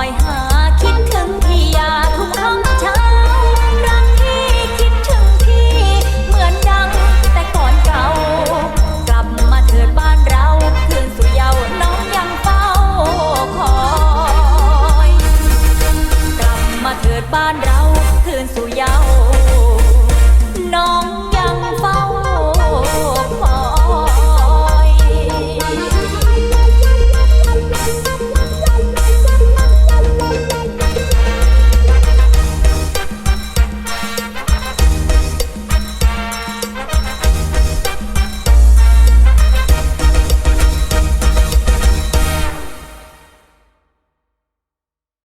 อยหา